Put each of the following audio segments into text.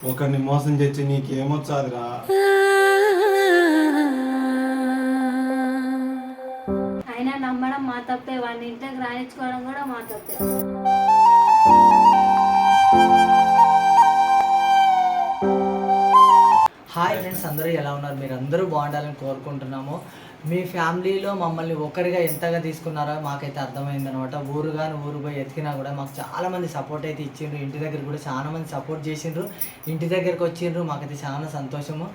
ఒకరిని మోసం చేసి నీకేమొచ్చాదిరా? అయినా నమ్మడం మా తప్పే. వాడిని ఇంట్లోకి రాణించుకోవడం కూడా మా తప్పే. హాయ్ ఫ్రెండ్స్ అందరూ ఎలా ఉన్నారు? మీరు అందరూ బాగుండాలని కోరుకుంటున్నాము. మీ ఫ్యామిలీలో మమ్మల్ని ఒకరిగా ఎంతగా తీసుకున్నారో మాకైతే అర్థమైంది అనమాట ఊరు కానీ ఊరు పోయి ఎతికినా కూడా మాకు చాలా మంది సపోర్ట్ అయితే ఇచ్చిండ్రు. ఇంటి దగ్గర కూడా చాలా మంది సపోర్ట్ చేసిండ్రు. ఇంటి దగ్గరకు వచ్చిండ్రు. మాకైతే చాలా సంతోషము.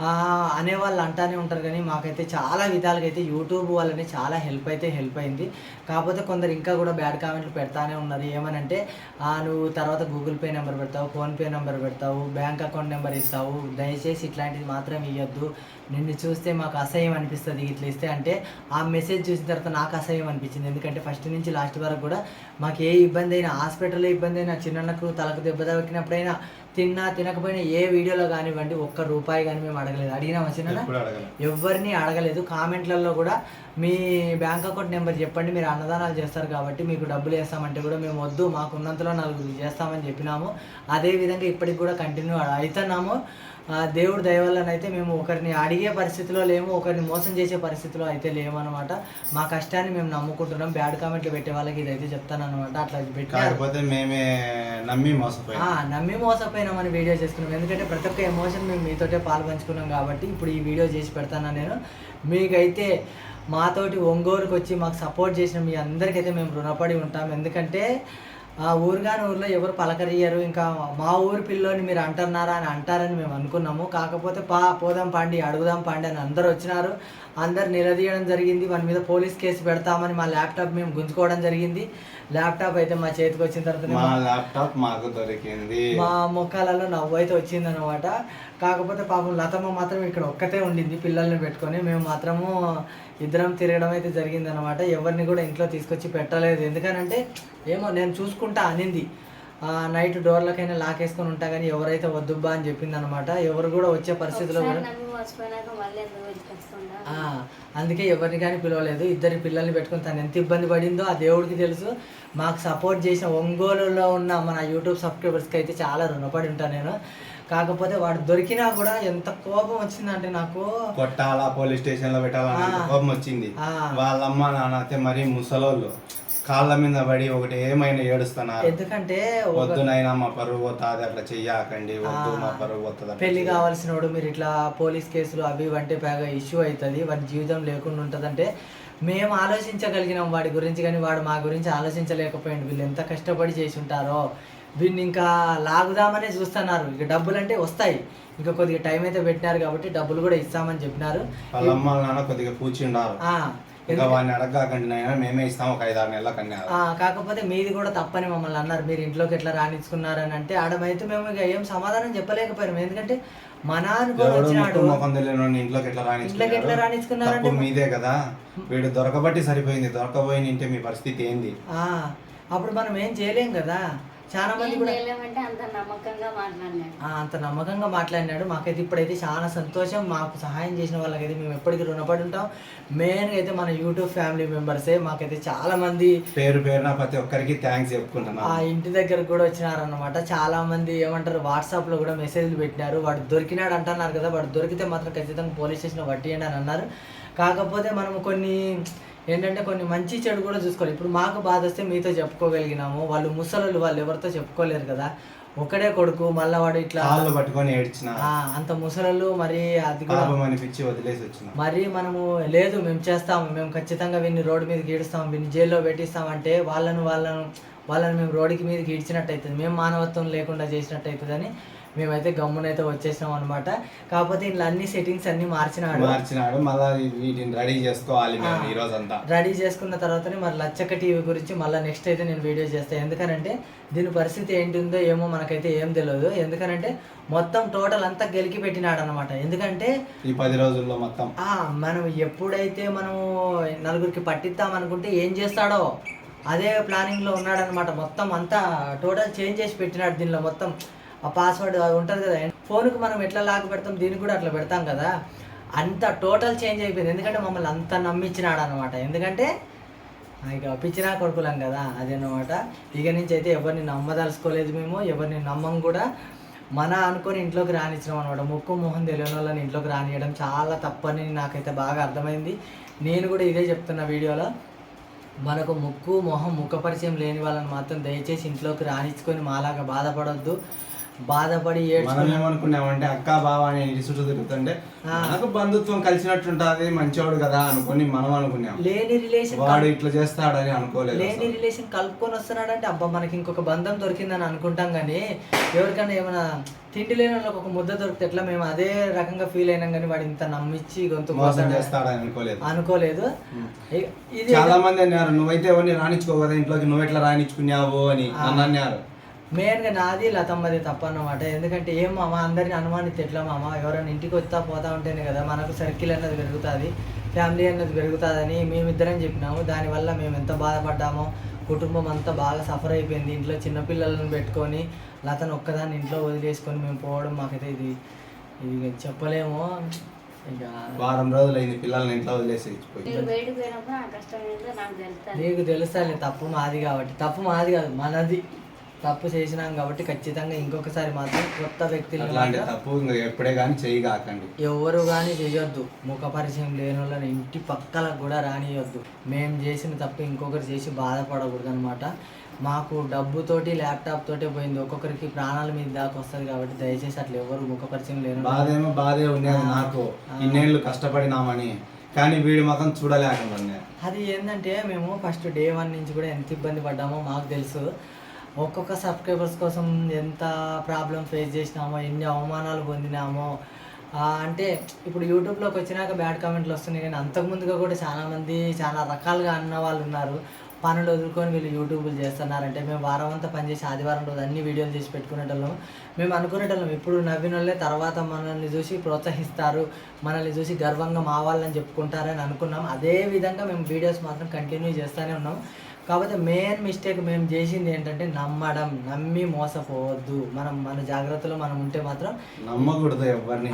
అనే అనేవాళ్ళు అంటానే ఉంటారు కానీ మాకైతే చాలా విధాలుగా అయితే యూట్యూబ్ వాళ్ళని చాలా హెల్ప్ అయితే హెల్ప్ అయింది. కాకపోతే కొందరు ఇంకా కూడా బ్యాడ్ కామెంట్లు పెడతానే ఉన్నారు. ఏమనంటే నువ్వు తర్వాత గూగుల్ పే నెంబర్ పెడతావు ఫోన్పే నెంబర్ పెడతావు బ్యాంక్ అకౌంట్ నెంబర్ ఇస్తావు. దయచేసి ఇట్లాంటిది మాత్రం ఇవ్వద్దు నిన్ను చూస్తే మాకు అసహ్యం అనిపిస్తుంది ఇట్లా ఇస్తే అంటే ఆ మెసేజ్ చూసిన తర్వాత నాకు అసహ్యం అనిపించింది. ఎందుకంటే ఫస్ట్ నుంచి లాస్ట్ వరకు కూడా మాకు ఏ ఇబ్బంది అయినా హాస్పిటల్లో ఇబ్బంది అయినా చిన్నకు తలకు దెబ్బ తాకినప్పుడైనా తిన్నా తినకపోయినా ఏ వీడియోలో కానివ్వండి ఒక్క రూపాయి కానీ మేము అడగలేదు. ఎప్పుడు అడగల ఎవరిని అడగలేదు. కామెంట్లలో కూడా మీ బ్యాంక్ అకౌంట్ నెంబర్ చెప్పండి. మీరు అన్నదానాలు చేస్తారు కాబట్టి మీకు డబ్బులు వేస్తామంటే కూడా మేము వద్దు మాకు ఉన్నంతలో నలుగురు చేస్తామని చెప్పినాము. అదే విధంగా ఇప్పటికి కూడా కంటిన్యూ అవుతున్నాము. దేవుడు దయ వల్లనైతే మేము ఒకరిని అడిగే పరిస్థితిలో లేము ఒకరిని మోసం చేసే పరిస్థితిలో అయితే లేమన్నమాట. మా కష్టాన్ని మేము నమ్ముకుంటున్నాం. బ్యాడ్ కామెంట్లు పెట్టే వాళ్ళకి ఇదైతే చెప్తాను అనమాట అట్లా మేమే నమ్మి మోసపోయాం. నమ్మి మోసపోయినామని వీడియో చేసుకున్నాం ఎందుకంటే ప్రతి ఒక్క ఎమోషన్ మేము మీతోటే పాలు పంచుకున్నాం కాబట్టి ఇప్పుడు ఈ వీడియో చేసి పెడతాను నేను. మీకైతే మాతోటి ఒంగోలుకి వచ్చి మాకు సపోర్ట్ చేసిన మీ అందరికైతే మేము రుణపడి ఉంటాం. ఎందుకంటే ఆ ఊరుగాని ఊర్లో ఎవరు పలకరియరు ఇంకా మా ఊరి పిల్లోని మీరు అంటున్నారా అని అంటారని మేము అనుకున్నాము. కాకపోతే పా పోదాం పండి అడుగుదాం పండి అని అందరు వచ్చినారు. అందరు నిలదీయడం జరిగింది. వాని మీద పోలీస్ కేసు పెడతామని మా ల్యాప్టాప్ మేము గుంజుకోవడం జరిగింది. ల్యాప్టాప్ అయితే మా చేతికి వచ్చిన తర్వాత మా ల్యాప్టాప్ మాకు దొరికింది. మా ముఖాలలో నవ్వు అయితే వచ్చిందనమాట కాకపోతే పాపం లతమ్మ మాత్రం ఇక్కడ ఒక్కతే ఉండింది పిల్లల్ని పెట్టుకొని. మేము మాత్రము ఇద్దరం తిరగడం అయితే జరిగిందనమాట ఎవరిని కూడా ఇంట్లో తీసుకొచ్చి పెట్టలేదు. ఎందుకనంటే ఏమో నేను చూసుకుంటా అనింది. నైట్ డోర్లకైనా లాకేసుకొని ఉంటా కానీ ఎవరైతే వద్దుబ్బా అని చెప్పింది అనమాట ఎవరు కూడా వచ్చే పరిస్థితిలో కూడా అందుకే ఎవరిని కానీ పిలవలేదు. ఇద్దరి పిల్లల్ని పెట్టుకుని తను ఎంత ఇబ్బంది పడిందో ఆ దేవుడికి తెలుసు. మాకు సపోర్ట్ చేసిన ఒంగోలులో ఉన్న మన యూట్యూబ్ సబ్స్క్రైబర్స్కి అయితే చాలా రుణపడి ఉంటాను నేను. కాకపోతే వాడు దొరికినా కూడా ఎంత కోపం వచ్చిందంటే నాకు. కొట్టాలా పోలీస్ స్టేషన్లో పెట్టాలా. కోపం వచ్చింది. వాళ్ళమ్మ నాన్న అయితే మరీ ముసలోళ్ళు. కాళ్ళ మీద పడి ఒకటి ఏమైనా ఏడుస్తున్నారు ఎందుకంటే ఒక వద్దు నాయనా మా పరువు పోతాది అట్లా చెయ్యకండి. వద్దు మా పరువు పోతుంది పెళ్ళి కావాల్సిన వాడు మీరు ఇట్లా పోలీస్ కేసులు అవి ఇవి అంటే బాగా ఇష్యూ అవుతుంది వాడి జీవితం లేకుండా ఉంటుందంటే మేము ఆలోచించగలిగినాం వాడి గురించి కానీ వాడు మా గురించి ఆలోచించలేకపోయింది వీళ్ళు ఎంత కష్టపడి చేసి ఉంటారో వీడిని ఇంకా లాగుదామనే చూస్తున్నారు. ఇక డబ్బులు అంటే వస్తాయి. ఇంకా కొద్దిగా టైం అయితే పెట్టినారు కాబట్టి డబ్బులు కూడా ఇస్తామని చెప్పినారు. వాళ్ళ అమ్మ నాన్న కొద్దిగా కూర్చుండారు ఆ, ఇంకా వాడిని అడగకండి నాయన మేమే ఇస్తాం ఒక ఐదు ఆరు నెలల కన్నా కాకపోతే మీది కూడా తప్పని మమ్మల్ని అన్నారు. మీరు ఇంట్లోకి ఎట్లా రాణించుకున్నారని అంటే ఆడమైతే మేము ఇక ఏం సమాధానం చెప్పలేకపోయాం. ఎందుకంటే మా నాన్న కూడా వచ్చినాడు. ఇంట్లోకి ఎట్లా రాణించుకున్నారు? మీదే కదా. వీడు దొరకబట్టి సరిపోయింది. దొరకపోయి నింటే మీ పరిస్థితి ఏంది? ఆ, అప్పుడు మనం ఏం చేయలేం కదా? చాలా మంది కూడా అంత నమ్మకంగా మాట్లాడినాడు. ఆ, అంత నమ్మకంగా మాట్లాడినాడు. మాకైతే ఇప్పుడైతే చాలా సంతోషం. మాకు సహాయం చేసిన వాళ్ళకైతే మేము ఎప్పటికీ రుణపడి ఉంటాం. మెయిన్గా అయితే మన యూట్యూబ్ ఫ్యామిలీ మెంబర్సే మాకైతే చాలా మంది పేరు పేరున ప్రతి ఒక్కరికి థ్యాంక్స్ చెప్పుకుంటున్నా. ఆ ఇంటి దగ్గరకు కూడా వచ్చినారన్నమాట. చాలా మంది ఏమంటారు వాట్సాప్లో కూడా మెసేజ్లు పెట్టినారు. వాడు దొరికినాడు అంటున్నారు కదా వాడు దొరికితే మాత్రం ఖచ్చితంగా పోలీస్ స్టేషన్ పట్టియండి అని అన్నారు. కాకపోతే మనం కొన్ని ఏంటంటే కొన్ని మంచి చెడు కూడా చూసుకోవాలి. ఇప్పుడు మాకు బాధ వస్తే మీతో చెప్పుకోగలిగినాము. వాళ్ళు ముసలు వాళ్ళు ఎవరితో చెప్పుకోలేరు కదా. ఒకడే కొడుకు మళ్ళా వాడు ఇట్లా కాళ్ళు పట్టుకొని ఏడ్చిన అంత ముసలు మరి అది కూడా అనిపించి వదిలేసి వచ్చిన. మరి మనము లేదు మేము చేస్తాము మేము ఖచ్చితంగా వీడిని రోడ్డు మీదకి ఈడుస్తాం వీడిని జైల్లో పెట్టిస్తామంటే వాళ్ళను వాళ్ళను వాళ్ళని మేము రోడ్డుకి మీదకి ఈడ్చినట్టు అవుతుంది. మేము మానవత్వం లేకుండా చేసినట్టు అవుతుందని మేమైతే గమ్మునైతే వచ్చేసినాం అనమాట కాకపోతే ఇంట్లో అన్ని సెట్టింగ్స్ అన్ని మార్చినాడు. మార్చినాడు. మళ్ళా వీటిని రెడీ చేసుకోవాలి ఈ రోజంతా. రెడీ చేసుకున్న తర్వాతనే మరి లచ్చక్క టీవీ గురించి మళ్ళీ నెక్స్ట్ అయితే నేను వీడియో చేస్తాను ఎందుకనంటే దీని పరిస్థితి ఏంటిందో ఏమో మనకైతే ఏం తెలియదు ఎందుకనంటే మొత్తం టోటల్ అంతా గెలికి పెట్టినాడు అనమాట ఎందుకంటే ఈ పది రోజుల్లో మొత్తం. ఆ, మనం ఎప్పుడైతే మనము నలుగురికి పట్టిద్దాం అనుకుంటే ఏం చేస్తాడో అదే ప్లానింగ్లో ఉన్నాడనమాట మొత్తం అంతా టోటల్ చేంజ్ చేసి పెట్టినాడు దీనిలో మొత్తం. ఆ పాస్వర్డ్ ఉంటుంది కదా. ఫోన్కి మనం ఎట్లా లాక్ పెడతాం దీనికి కూడా అట్లా పెడతాం కదా. అంత టోటల్ చేంజ్ అయిపోయింది. ఎందుకంటే మమ్మల్ని అంత నమ్మించినాడు అనమాట ఎందుకంటే ఇక పిచ్చినా కొడుకులం కదా అదేనమాట. ఇక నుంచి అయితే ఎవరిని నమ్మదలుచుకోలేదు మేము ఎవరిని నమ్మం కూడా. మన అనుకొని ఇంట్లోకి రానిచ్చినాం అనమాట ముక్కు మొహం తెలియని వాళ్ళని ఇంట్లోకి రానియడం చాలా తప్పని నాకైతే బాగా అర్థమైంది. నేను కూడా ఇదే చెప్తున్న వీడియోలో మనకు ముక్కు మొహం ముఖ పరిచయం లేని వాళ్ళని మాత్రం దయచేసి ఇంట్లోకి రానిచ్చుకొని మాలాగా బాధపడొద్దు. బాధపడి మనం ఏమనుకున్నామంటే అక్క బావ అని ఇంటి చుట్టూ తిరుగుతుంటే ఆ. మనకు బంధుత్వం కలిసినట్టుంటది మంచోడు కదా అనుకొని మనం అనుకున్నాం లేని రిలేషన్ వాడు ఇట్లా చేస్తాడని అనుకోలేదు లేని. రిలేషన్ కలుపుకొని వస్తున్నాడంటే అబ్బా మనకి ఇంకొక బంధం దొరికిందని అనుకుంటాం కానీ ఎవరికైనా ఏమైనా తిండి లేని వాళ్ళకి ఒక ముద్ద దొరికితే ఎట్లా మేము అదే రకంగా ఫీల్ అయినాం కానీ వాడు ఇంత నమ్మిచ్చి గొంతు మోసం చేస్తాడని అనుకోలేదు. అనుకోలేదు. ఇది చాలా మంది అన్నారు నువ్వైతే ఎవరిని కదా ఇంట్లోకి నువ్వు ఎట్లా రానిచ్చుకున్నావు అని అన్నారు. మెయిన్గా నాది లతమ్మది తప్పు అన్నమాట ఎందుకంటే ఏం మామ అందరిని అనుమానిస్తే ఎట్లా మామ? ఎవరైనా ఇంటికి వస్తా పోతా ఉంటేనే కదా మనకు సర్కిల్ అన్నది పెరుగుతుంది ఫ్యామిలీ అన్నది పెరుగుతుందని మేమిద్దరం చెప్పినాము. దానివల్ల మేము ఎంత బాధపడ్డామో కుటుంబం అంతా బాగా సఫర్ అయిపోయింది. ఇంట్లో చిన్నపిల్లలను పెట్టుకొని లతను ఒక్కదాన్ని ఇంట్లో వదిలేసుకొని మేము పోవడం మాకైతే ఇది ఇది చెప్పలేము. ఇక వారం రోజులు అయింది పిల్లల్ని ఇంట్లో వదిలేసి నాకు తెలుస్తుంది. నీకు తెలుస్తుంది తప్పు మాది కాబట్టి. తప్పు మాది కాదు మనది. తప్పు చేసినాం కాబట్టి ఖచ్చితంగా ఇంకొకసారి మాత్రం కొత్త వ్యక్తులు మాత్రం తప్పు ఎప్పుడే కానీ చేయి కాకండి ఎవరు కానీ చేయొద్దు. ముఖ పరిచయం లేని వాళ్ళని ఇంటి పక్కలకు కూడా రానియొద్దు. మేము చేసిన తప్పు ఇంకొకరు చేసి బాధపడకూడదు అనమాట మాకు డబ్బుతోటి ల్యాప్టాప్ తోటే పోయింది. ఒక్కొక్కరికి ప్రాణాల మీద దాకా వస్తుంది కాబట్టి దయచేసి అట్లా ఎవరు ముఖ పరిచయం లేని వాళ్ళు- బాధేమో బాధే ఉండేది. నాకు. ఇన్నేళ్ళు కష్టపడినామని. కానీ వీడి మొఖం చూడలేకుండా అది ఏంటంటే మేము ఫస్ట్ డే వన్ నుంచి కూడా ఎంత ఇబ్బంది పడ్డామో మాకు తెలుసు. ఒక్కొక్క సబ్స్క్రైబర్స్ కోసం ఎంత ప్రాబ్లం ఫేస్ చేసినామో ఎన్ని అవమానాలు పొందినామో. అంటే ఇప్పుడు యూట్యూబ్లోకి వచ్చినాక బ్యాడ్ కామెంట్లు వస్తున్నాయి కానీ అంతకుముందుగా కూడా చాలామంది చాలా రకాలుగా అన్న వాళ్ళు ఉన్నారు. పనులు వదులుకొని వీళ్ళు యూట్యూబ్లు చేస్తున్నారంటే మేము వారం అంతా పనిచేసి ఆదివారం రోజు అన్ని వీడియోలు చేసి పెట్టుకునేటోళ్ళం. మేము అనుకునేటోళ్ళం ఇప్పుడు నవ్విన వాళ్ళే తర్వాత మనల్ని చూసి ప్రోత్సహిస్తారు మనల్ని చూసి గర్వంగా మా వాళ్ళని చెప్పుకుంటారని అనుకున్నాం. అదే విధంగా మేము వీడియోస్ మాత్రం కంటిన్యూ చేస్తూనే ఉన్నాం. కాకపోతే మెయిన్ మిస్టేక్ మేము చేసింది ఏంటంటే నమ్మడం నమ్మి మోసపోవద్దు. మనం మన జాగ్రత్తలో మనం ఉంటే మాత్రం నమ్మకూడదు ఎవరిని.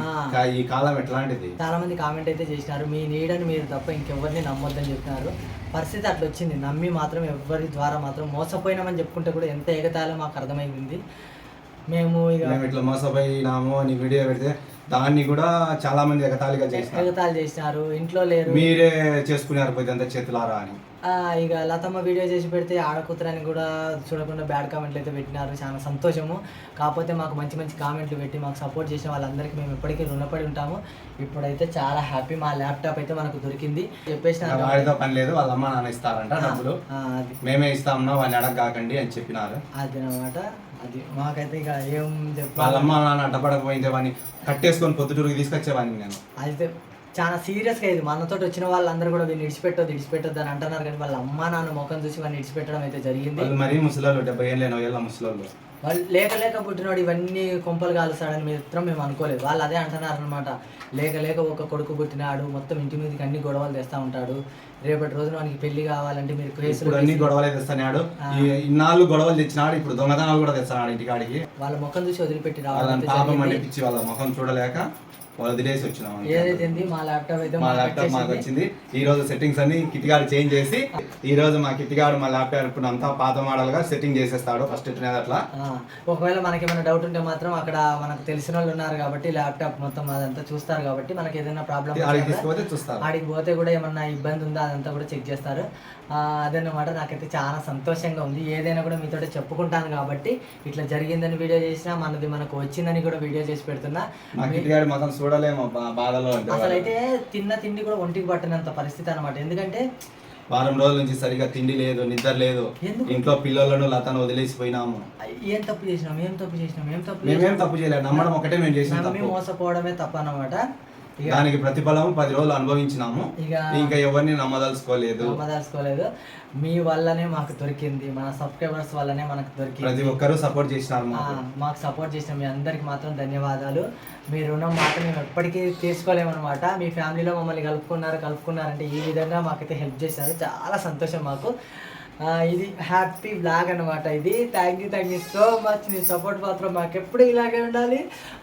ఈ కాలం ఎట్లాంటిది? చాలా మంది కామెంట్ అయితే చేసినారు మీ నీడని మీరు తప్ప ఇంకెవరిని నమ్మొద్దని చెప్పినారు. పరిస్థితి అట్లా వచ్చింది. నమ్మి మాత్రం ఎవరి ద్వారా మాత్రం మోసపోయినామని చెప్పుకుంటే కూడా ఎంత ఎగతాలో మాకు అర్థమైంది. మేము ఇక ఇట్లా మోసపోయినాము అని వీడియో పెడితే దాన్ని కూడా చాలా మంది ఎగతాళిగా చేసినారు. ఎగతాళి చేసినారు ఇంట్లో లేరు. మీరే చేసుకున్నారు పోయి అంతా చేతులారా అని. ఇక లతమ్మ వీడియో చేసి పెడితే ఆడకూతురని కూడా చూడకుండా బ్యాడ్ కామెంట్లు అయితే పెట్టినారు. చాలా సంతోషము. కాకపోతే మాకు మంచి మంచి కామెంట్లు పెట్టి మాకు సపోర్ట్ చేసిన వాళ్ళందరికీ మేము ఎప్పటికీ రుణపడి ఉంటాము. ఇప్పుడైతే చాలా హ్యాపీ మా ల్యాప్టాప్ అయితే మనకు దొరికింది. చెప్పేసిన వాడితో పని లేదు వాళ్ళ అమ్మ నాన్న ఇస్తారంట డబ్బులు. మేమే ఇస్తామన్నా వాడిని అడగకాకండి అని చెప్పినారు. అది అనమాట అది మాకైతే ఇక ఏం వాళ్ళ చెప్పాలి? అమ్మ నాన్న అడ్డపడకపోయింటే వాడిని కట్టేసుకొని పొద్దుటూరుకి తీసుకొచ్చేవాడిని నేను. అయితే చాలా సీరియస్గా ఇది. మనతో వచ్చిన వాళ్ళందరూ కూడా వీళ్ళు ఇడిచిపెట్టొద్దు ఇడిచిపెట్టొద్దు అని అంటున్నారు కానీ వాళ్ళ అమ్మ నాన్న ముఖం చూసి వాళ్ళని ఇడిచిపెట్టడం అయితే జరిగింది. వాళ్ళు మరీ ముసలోళ్ళు డెబ్బై ఏళ్ళు ఎనభై ఏళ్ళ ముసలోళ్ళు. వాళ్ళు లేక లేక పుట్టినోడు ఇవన్నీ కొంపలు కాలుస్తాడని మాత్రం మేము అనుకోలేదు. వాళ్ళు అదే అంటున్నారు అనమాట లేక లేక ఒక కొడుకు పుట్టినాడు మొత్తం ఇంటి మీదకి అన్ని గొడవలు తెస్తూ ఉంటాడు. రేపటి రోజున వానికి పెళ్ళి కావాలంటే మీరు కేసులు అన్ని గొడవలే తెస్తాడు ఇన్నాళ్ళు గొడవలు తెచ్చినాడు ఇప్పుడు దొంగతనాలు కూడా తెస్తాడు ఇంటికాడికి. వాళ్ళ ముఖం చూసి వదిలిపెట్టి అయితే పాపం. అనిపించి వాళ్ళ ముఖం చూడలేక వదిలేసి వచ్చినాం. ఏదైతే మా ల్యాప్టాప్ అయితే మా ల్యాప్టాప్ మాకు. వచ్చింది. ఈ రోజు సెట్టింగ్స్ అన్ని కిటిగాడు చేంజ్ చేసి ఈ రోజు మా కిటిగాడు మా ల్యాప్టాప్ అంతా పాత మోడల్గా సెట్టింగ్ చేసేస్తాడు ఫస్ట్ అట్లా. ఒకవేళ మనకి ఏమైనా డౌట్ ఉంటే మాత్రం అక్కడ మనకు తెలిసిన వాళ్ళు ఉన్నారు కాబట్టి ల్యాప్టాప్ మొత్తం అదంతా చూస్తారు కాబట్టి మనకి ఏదైనా ప్రాబ్లం ఆడికి తీసుకుపోతే చూస్తారు. ఆడికి పోతే కూడా ఏమన్నా ఇబ్బంది ఉందా అదంతా కూడా చెక్ చేస్తారు. ఆ, అదన్నమాట. నాకైతే చాలా సంతోషంగా ఉంది. ఏదైనా కూడా మీతో చెప్పుకుంటాను కాబట్టి ఇట్లా జరిగిందని వీడియో చేసినా మనది మనకు వచ్చిందని కూడా వీడియో చేసి పెడుతున్నా. చూడలేము బాధలో అంటే అసలు అయితే తిన్న తిండి కూడా ఒంటికి పట్టినంత పరిస్థితి అనమాట ఎందుకంటే వారం రోజుల నుంచి సరిగా తిండి లేదు నిద్ర లేదు? ఇంట్లో పిల్లలను లతను వదిలేసిపోయినాము. ఏం తప్పు చేసినాం? ఏం తప్పు చేసినాం? ఏం తప్పు మేమేం? తప్పు చేయలేదు. నమ్మడం ఒకటే మేము చేసిన తప్పు. మోసపోవడమే తప్పు అన్నమాట. ఇక దానికి ప్రతిఫలం పది రోజులు అనుభవించినాము. ఇక ఎవరిని నమ్మదలుచుకోలేదు. నమ్మదలుచుకోలేదు. మీ వల్లనే మాకు దొరికింది మన సబ్స్క్రైబర్స్ వల్లనే మనకు ప్రతి దొరికింది ఒక్కరూ సపోర్ట్ చేసినారు మాకు. సపోర్ట్ చేసిన మీ అందరికి మాత్రం ధన్యవాదాలు. మీ రుణం మాత్రం మేము ఎప్పటికీ తీసుకోలేమన్నమాట. మీ ఫ్యామిలీలో మమ్మల్ని కలుపుకున్నారు కలుపుకున్నారంటే ఈ విధంగా మాకైతే హెల్ప్ చేశారు చాలా సంతోషం మాకు. ఇది హ్యాపీ బ్లాగ్ అనమాట ఇది. Thank you thank you so much me support మాత్రం మాకు ఎప్పుడు ఇలాగే ఉండాలి.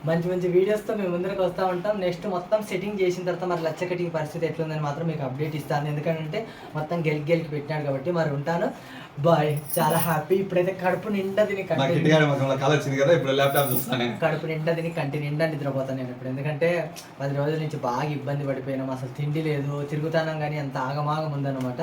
మంచి మంచి వీడియోస్తో మేము ముందరకు వస్తూ ఉంటాం. నెక్స్ట్ మొత్తం సెట్టింగ్ చేసిన తర్వాత మరి లచ్చ కటింగ్ పరిస్థితి ఎట్లుందని మాత్రం మీకు అప్డేట్ ఇస్తాను. ఎందుకంటే మొత్తం గెలికి గెలికి పెట్టినాడు కాబట్టి మరి ఉంటాను. బాయ్ చాలా హ్యాపీ ఇప్పుడైతే కడుపు నిండా తిని కడుపు నిండా తిని కంటి నిండా నిద్రపోతాను నేను ఇప్పుడు. ఎందుకంటే పది రోజుల నుంచి బాగా ఇబ్బంది పడిపోయినాం. అసలు తిండి లేదు తిరుగుతానం కానీ అంత ఆగమాగం ఉందన్నమాట.